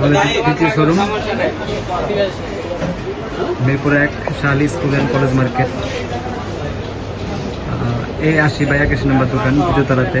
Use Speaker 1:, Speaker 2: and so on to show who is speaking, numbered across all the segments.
Speaker 1: আমাদের তৃতীয় শোরুম? মিরপুর এক Shahali school and college market. এ আশি বা একাশি নম্বর দোকান দ্বিতীয়তলাতে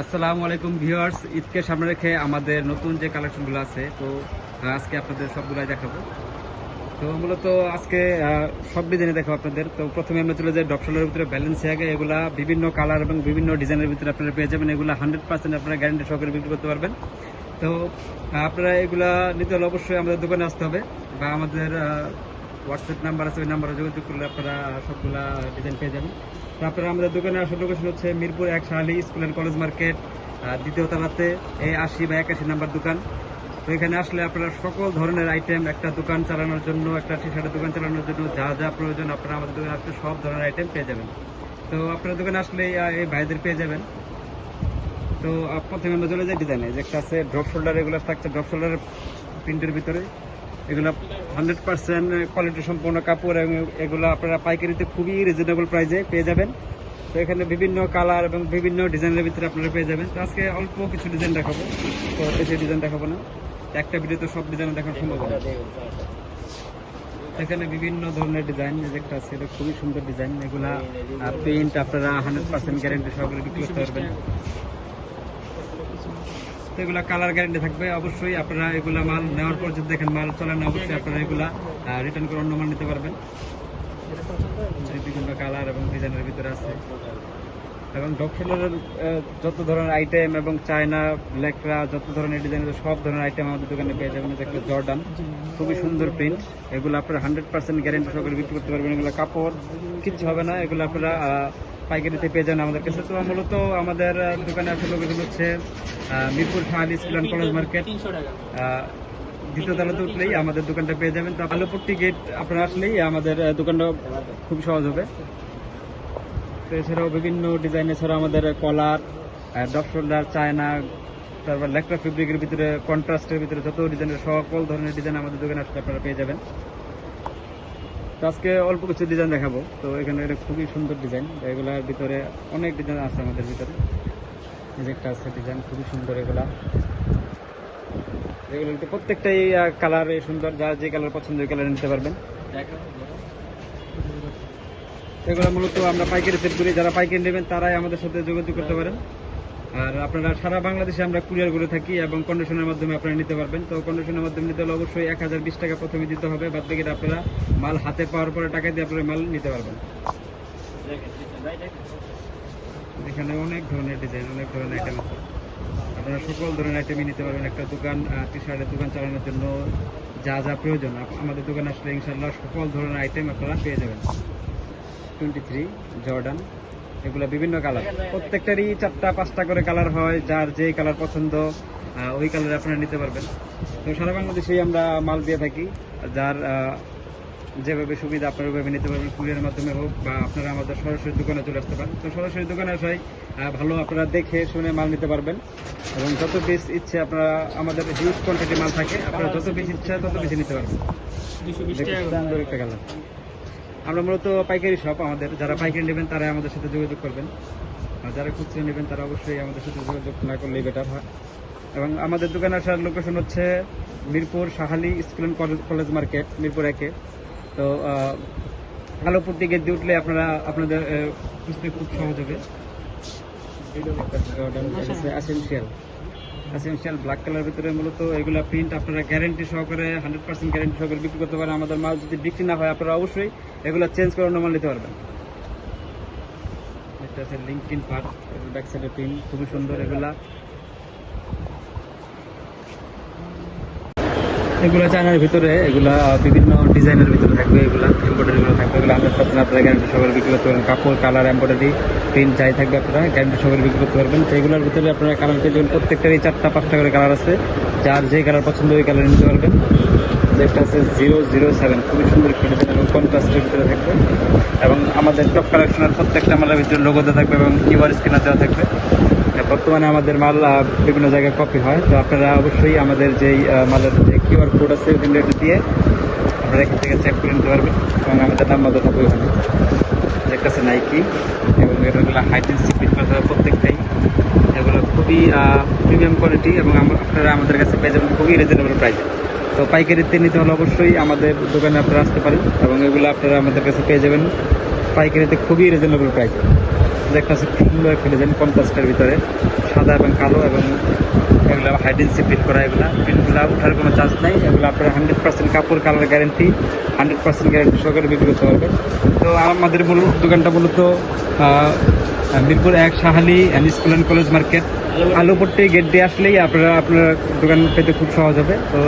Speaker 1: আসসালামু আলাইকুম ভিউয়ার্স, ঈদকে সামনে রেখে আমাদের নতুন যে কালেকশনগুলো আছে, তো আজকে আপনাদের সবগুলাই দেখাবো। তো মূলত আজকে সব ডিজাইনে দেখাবো আপনাদের। তো প্রথমে আমরা চলে যাই ডপসলের ভিতরে, ব্যালেন্স আগে এগুলা বিভিন্ন কালার এবং বিভিন্ন ডিজাইনের ভিতরে আপনারা পেয়ে যাবেন। এগুলা হান্ড্রেড পার্সেন্ট আপনারা গ্যারান্টি সহকারে বিক্রি করতে পারবেন। তো আপনারা এগুলা নিতে হলে অবশ্যই আমাদের দোকানে আসতে হবে বা আমাদের হোয়াটসঅ্যাপ নাম্বার আছে, ওই নাম্বারে যোগাযোগ করলে আপনারা সবগুলা ডিজাইন পেয়ে যাবেন। তো আপনারা আমাদের দোকানে আসার লোকেশন হচ্ছে মিরপুর এক Shahali school and college market দ্বিতীয় তলাতে এই আশি বা একাশি নাম্বার দোকান। তো এখানে আসলে আপনারা সকল ধরনের আইটেম একটা দোকান চালানোর জন্য, একটা টি শার্টের দোকান চালানোর জন্য যা যা প্রয়োজন আপনারা আমাদের দোকানে আসলে সব ধরনের আইটেম পেয়ে যাবেন। তো আপনার দোকানে আসলে এই ভাইদের পেয়ে যাবেন। তো প্রথমে আমরা চলে যাই ডিজাইনে যে একটা আছে ড্রপ শোল্ডার এগুলো থাকছে ড্রপ শোল্ডার প্রিন্টের ভিতরে। এগুলো হান্ড্রেড পার্সেন্ট কোয়ালিটি সম্পূর্ণ কাপড় এবং এগুলো আপনারা পাইকারিতে খুবই রিজনেবল প্রাইসে পেয়ে যাবেন। তো এখানে বিভিন্ন কালার এবং বিভিন্ন ডিজাইনের ভিতরে আপনারা পেয়ে যাবেন। তো আজকে অল্প কিছু ডিজাইন দেখাবো। তো বেশি ডিজাইন দেখাবো না। একটা ভিডিওতে সব ডিজাইন দেখানো সম্ভব না। এখানে বিভিন্ন ধরনের ডিজাইন একটা আছে, এটা খুবই সুন্দর ডিজাইন এগুলা প্রিন্ট আপনারা হান্ড্রেড পার্সেন্ট গ্যারেন্টি সহকারে বিক্রি করতে পারবেন। তো এগুলা কালার গ্যারেন্টি থাকবে। অবশ্যই আপনারা এগুলা মাল নেওয়ার পর যদি দেখেন মাল চলে না অবশ্যই আপনারা এগুলা রিটার্ন করে অন্য মাল নিতে পারবেন। বিভিন্ন কালার এবং ডিজাইনের ভিতরে আছে। এবং ডকশলের যত ধরনের আইটেম এবং চায়না লেকরা যত ধরনের ডিজাইনের সব ধরনের আইটেম আমাদের দোকানে পেয়ে যাবেন। একটা জর্ডান। খুবই সুন্দর প্রিন্ট এগুলো আপনারা হান্ড্রেড পার্সেন্ট গ্যারেন্টি সহকারে বিক্রি করতে পারবেন। এগুলো কাপড় কিছু হবে না। এগুলো আপনারা পাইকারিতে পেয়ে যান আমাদের কাছে। তো মূলত আমাদের দোকানে আসলে লোকেশন হচ্ছে Mirpur Shahali school and college market. দ্বিতীয় তলাতে উঠলেই আমাদের দোকানটা পেয়ে যাবেন। তো আলোপট্টি গেট আপনারা আসলেই আমাদের দোকানটা খুব সহজ হবে। তো এছাড়াও বিভিন্ন ডিজাইন এছাড়াও আমাদের কলার ডপ শোল্ডার চায়না, তারপর লেকটা ফেব্রিকের ভিতরে, কন্ট্রাস্টের ভিতরে যত ডিজাইনের সকল ধরনের ডিজাইন আমাদের দোকানে আসলে আপনারা পেয়ে যাবেন। তো আজকে অল্প কিছু ডিজাইন দেখাবো। তো এখানে এটা খুবই সুন্দর ডিজাইন এগুলার ভিতরে অনেক ডিজাইন আছে আমাদের ভিতরে। একটা আছে ডিজাইন খুবই সুন্দর এগুলা। এগুলো প্রত্যেকটাই কালার সুন্দর। যার যে কালার পছন্দ ওই কালার নিতে পারবেন। এগুলো মূলত আমরা পাইকারি সেট করি। যারা পাইকারি নেবেন, তারাই আমাদের সাথে যোগাযোগ করতে পারেন। আর আপনারা সারা বাংলাদেশে আমরা কুরিয়ার করে থাকি এবং কন্ডিশনের মাধ্যমে আপনারা নিতে পারবেন। তো কন্ডিশনের মাধ্যমে নিতে হলে অবশ্যই এক হাজার বিশ টাকা প্রথমে দিতে হবে। বাদ বাকিটা আপনারা মাল হাতে পাওয়ার পরে টাকা দিয়ে আপনারা মাল নিতে পারবেন। এখানে অনেক ধরনের ডিজাইন অনেক ধরনের আইটেম আছে। আপনারা সকল ধরনের আইটেমই নিতে পারবেন। একটা দোকান টি শার্টের দোকান চালানোর জন্য যা যা প্রয়োজন আমাদের দোকানে আসলে ইনশাল্লাহ সকল ধরনের আইটেম আপনারা পেয়ে যাবেন। টোয়েন্টি থ্রি জর্ডান এগুলো বিভিন্ন কালার প্রত্যেকটারই চারটা পাঁচটা করে কালার হয় যার যে কালার পছন্দ ওই কালার আপনারা নিতে পারবেন। তো সারা বাংলাদেশেই আমরা মাল দিয়ে থাকি যার যেভাবে সুবিধা আপনারা ওইভাবে নিতে পারবেন কুরিয়ার মাধ্যমে হোক বা আপনারা আমাদের সরাসরি দোকানে চলে আসতে পারেন। তো সরাসরি দোকানে আসাই ভালো আপনারা দেখে শুনে মাল নিতে পারবেন। এবং যত পিস ইচ্ছে আপনারা আমাদের হিউজ কোয়ান্টিটি মাল থাকে আপনারা যত পিস ইচ্ছা তত বেশি নিতে পারবেন। একটা কালার আমরা মূলত পাইকারি শপ আমাদের। যারা পাইকারি নেবেন তারা আমাদের সাথে যোগাযোগ করবেন। আর যারা খুচরো নেবেন তারা অবশ্যই আমাদের সাথে যোগাযোগ না করলেই বেটার হয়। এবং আমাদের দোকানে আসার লোকেশন হচ্ছে Mirpur Shahali school and college market, Mirpur একে। তো আলোপট্টি গেট দিয়ে উঠলে আপনারা আপনাদের বুঝতে খুব সহজ হবে। আসেনশিয়াল ব্ল্যাক কালার ভিতরে মূলত এগুলো প্রিন্ট আপনারা গ্যারেন্টি সহকারে হান্ড্রেড পার্সেন্ট গ্যারেন্টি সহকারে বিক্রি করতে পারেন। আমাদের মাল যদি বিক্রি না হয়, আপনারা অবশ্যই এগুলো চেঞ্জ করে অন্য মাল নিতে পারবেন। এটা আছে লিঙ্কিন পার্ট ব্যাক সাইডের পিন খুবই সুন্দর এগুলা। এগুলো চায়নার ভিতরে, এগুলা বিভিন্ন ডিজাইনের ভিতরে থাকবে, এগুলা এমব্রয়ডারি গুলো থাকবে, এগুলো হান্ড্রেড পার্সেন্ট আপনারা গ্যারান্টি সহকারে বিক্রি করতে পারবেন। কাপড় কালার এমব্রয়ডারি প্রিন্ট যাই থাকবে আপনারা গ্যারান্টি সহকারে বিক্রি করতে পারবেন। তো এগুলোর ভিতরে আপনারা কালার পেয়ে যাবেন, প্রত্যেকটারই চারটা, পাঁচটা করে কালার আছে। যার যে কালার পছন্দ ওই কালার নিতে পারবেন। যেটা আছে জিরো জিরো সেভেন খুবই সুন্দর ডিজাইন এবং কন্ট্রাস্টের ভিতরে থাকবে। এবং আমাদের টপ কালেকশনের প্রত্যেকটা মালের ভিতরে লোগো দেওয়া থাকবে এবং কিউআর স্ক্যানার দেওয়া থাকবে। বর্তমানে আমাদের মাল বিভিন্ন জায়গায় কপি হয়। তো আপনারা অবশ্যই আমাদের যেই মালের যে কিউআর কোড আছে ওই দিয়ে আপনারা এখান থেকে চেক করে নিতে পারবেন। এবং আমাদের নাম্বার দেওয়া থাকবে ওখানে আছে নাইকি এবং এগুলো হাইটেন সিপিট প্রত্যেকটাই। এগুলো খুবই প্রিমিয়াম কোয়ালিটি এবং আপনারা আমাদের কাছে পেয়ে যাবেন খুবই রিজনেবল প্রাইসে তো পাইকারিতে নিতে হলে অবশ্যই আমাদের দোকানে আপনারা আসতে পারেন এবং এগুলো আপনারা আমাদের কাছে পেয়ে যাবেন। পাইকারিতে খুবই রিজনেবল প্রাইসে একটা আছে সুন্দর একটা ডিজাইন কন্ট্রাস্টের ভিতরে। সাদা এবং কালো এবং এগুলো হাইডেন্সি প্রিন্ট করা, এগুলা। প্রিন্টগুলো ওঠার কোনো চান্স নাই, এগুলো আপনার হান্ড্রেড পার্সেন্ট কাপড় colour guarantee hundred percent guarantee সহকারে বিক্রি করতে পারবেন। তো আমাদের মূল দোকানটা মূলত মিরপুর এক Shahali and school and college market Alupatti gate দিয়ে আসলেই আপনারা আপনার দোকান পেতে খুব সহজ হবে। তো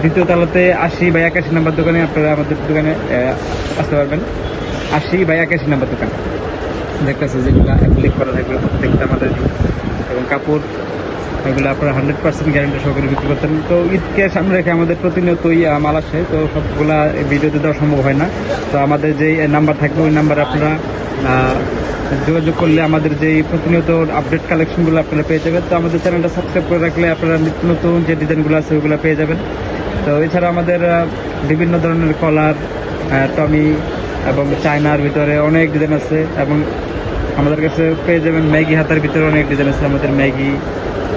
Speaker 1: দ্বিতীয় তলাতে আশি বা একাশি নাম্বার দোকানে আপনারা আমাদের দোকানে আসতে পারবেন। আশি বা একাশি নাম্বার দোকান দেখতেছে যেগুলো অ্যাপ্লিক করা থাকবে প্রত্যেকটা আমাদের এবং কাপড়, এগুলো আপনারা হান্ড্রেড পার্সেন্ট গ্যারান্টি সহকারে বিক্রি করতেন। তো ঈদকে সামনে রেখে আমাদের প্রতিনিয়তই মাল আসে। তো সবগুলা ভিডিওতে দেওয়া সম্ভব হয় না। তো আমাদের যেই নাম্বার থাকবে, ওই নাম্বারে আপনারা যোগাযোগ করলে আমাদের যেই প্রতিনিয়ত আপডেট কালেকশনগুলো আপনারা পেয়ে যাবেন। তো আমাদের চ্যানেলটা সাবস্ক্রাইব করে রাখলে আপনারা নিত্য নতুন যে ডিজাইনগুলো আছে ওগুলো পেয়ে যাবেন। তো এছাড়া আমাদের বিভিন্ন ধরনের কলার টমি এবং চায়নার ভিতরে অনেক ডিজাইন আছে এবং আমাদের কাছে পেয়ে যাবেন ম্যাগি হাতার ভিতরে অনেক ডিজাইন আছে, আমাদের ম্যাগি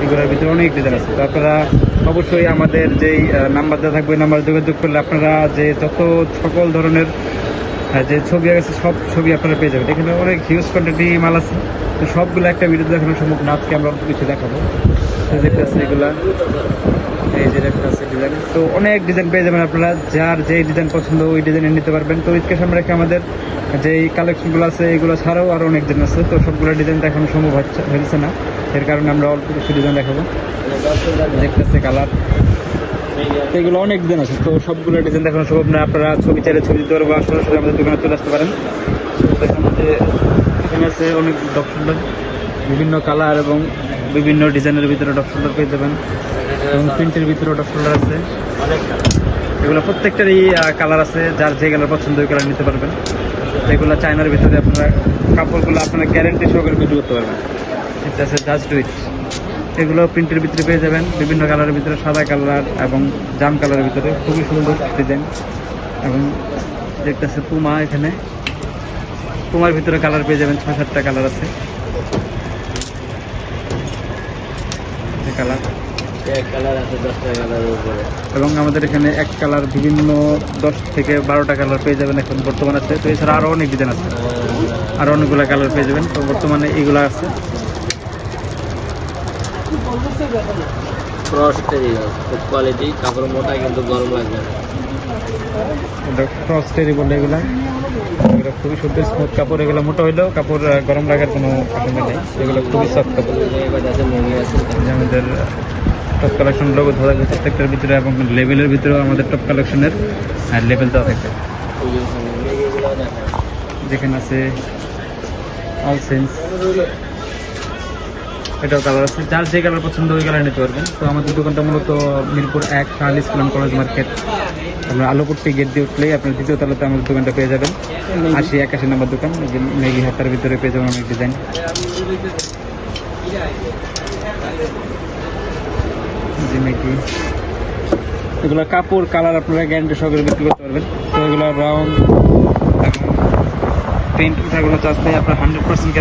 Speaker 1: এগুলোর ভিতরে অনেক ডিজাইন আছে। তো আপনারা অবশ্যই আমাদের যেই নাম্বার দেওয়া থাকবে নাম্বার যোগাযোগ করলে আপনারা যে যত সকল ধরনের যে ছবি আছে, সব ছবি আপনারা পেয়ে যাবেন। এখানে অনেক হিউজ কোয়ান্টিটি মাল আছে। তো সবগুলো একটা ভিডিও দেখানো সম্ভব না, আজকে আমরা কিছু দেখাবো। এগুলা। এই যে ডিজাইন তো অনেক ডিজাইন পেয়ে যাবেন আপনারা, যার যে ডিজাইন পছন্দ, ওই ডিজাইনে নিতে পারবেন। তো ঈদকে সামনে রেখে আমাদের যেই কালেকশনগুলো আছে, এগুলো ছাড়াও আরও অনেক ডিজাইন আছে। তো সবগুলো ডিজাইন দেখানো সম্ভব হচ্ছে হচ্ছে না। এর কারণে আমরা অল্প কিছু ডিজাইন দেখাবো। দেখতেছে কালার তো এগুলো অনেক ডিজাইন আছে। তো সবগুলো ডিজাইন দেখানো সম্ভব না। আপনারা ছবি চাইলে ছবি দিতে পারব। বা সরাসরি আমাদের দোকানে চলে আসতে পারেন। এখানে আছে অনেক সুন্দর বিভিন্ন কালার এবং বিভিন্ন ডিজাইনের ভিতরে ডক সুন্দর পেয়ে যাবেন। এবং প্রিন্টের ভিতরেও ডক সুন্দর আছে। এগুলো প্রত্যেকটারই কালার আছে। যার যে কালার পছন্দ ওই কালার নিতে পারবেন। এগুলো চায়নার ভিতরে আপনারা কাপড়গুলো আপনারা গ্যারেন্টি সহকারে বিক্রি করতে পারবেন। এটা আছে জাস্ট উইথ এগুলো প্রিন্টের ভিতরে পেয়ে যাবেন। বিভিন্ন কালারের ভিতরে সাদা কালার এবং জাম কালারের ভিতরে। খুবই সুন্দর ডিজাইন এবং দেখতেছে পুমা এখানে। পুমার ভিতরে কালার পেয়ে যাবেন। ছয়, সাতটা কালার আছে। কালার?
Speaker 2: এক কালার আছে দশটা কালারের উপরে।
Speaker 1: এবং আমাদের এখানে এক কালার বিভিন্ন দশ থেকে বারোটা কালার পেয়ে যাবেন এখন বর্তমানে আছে। তো এছাড়া আরও অনেক ডিজাইন আছে। আরও অনেকগুলো কালার পেয়ে যাবেন। তো বর্তমানে এইগুলো আছে।
Speaker 2: কোয়ালিটি কাপড় মোটা কিন্তু গরম লাগবে না।
Speaker 1: ফ্রস্টেরই বলে এগুলা। এগুলো খুবই সুন্দর স্মুথ কাপড়, এগুলো মোটা হইলেও কাপড় গরম লাগার কোনো নেই। এগুলো খুবই সফট কাপড়। আমাদের টপ কালেকশন লোগো ধরা যাবে প্রত্যেকটার ভিতরে এবং লেভেলের ভিতরেও আমাদের টপ কালেকশনের লেভেল দেওয়া
Speaker 2: থাকে।
Speaker 1: যেখানে আছে অল সেন্স এটাও কালার আছে। যার যে কালার পছন্দ ওই কালার নিতে পারবেন। তো আমাদের দোকানটা মূলত মিরপুর এক শাহাল ইসলাম কলেজ মার্কেট। আপনার আলোপট্টি গেট দিয়ে উঠলেই আপনার দ্বিতীয় তলাতে আমাদের দোকানটা পেয়ে যাবেন। আশি একাশি নম্বর দোকান ম্যাগি হাতার ভিতরে পেয়ে যাবেন অনেক ডিজাইন এগুলো কাপড়, কালার আপনারা গ্যারান্টি সহকারে বিক্রি করতে পারবেন। তো এগুলো রং প্রিন্ট কোনো চার্জ নেই, আপনার হান্ড্রেড পার্সেন্ট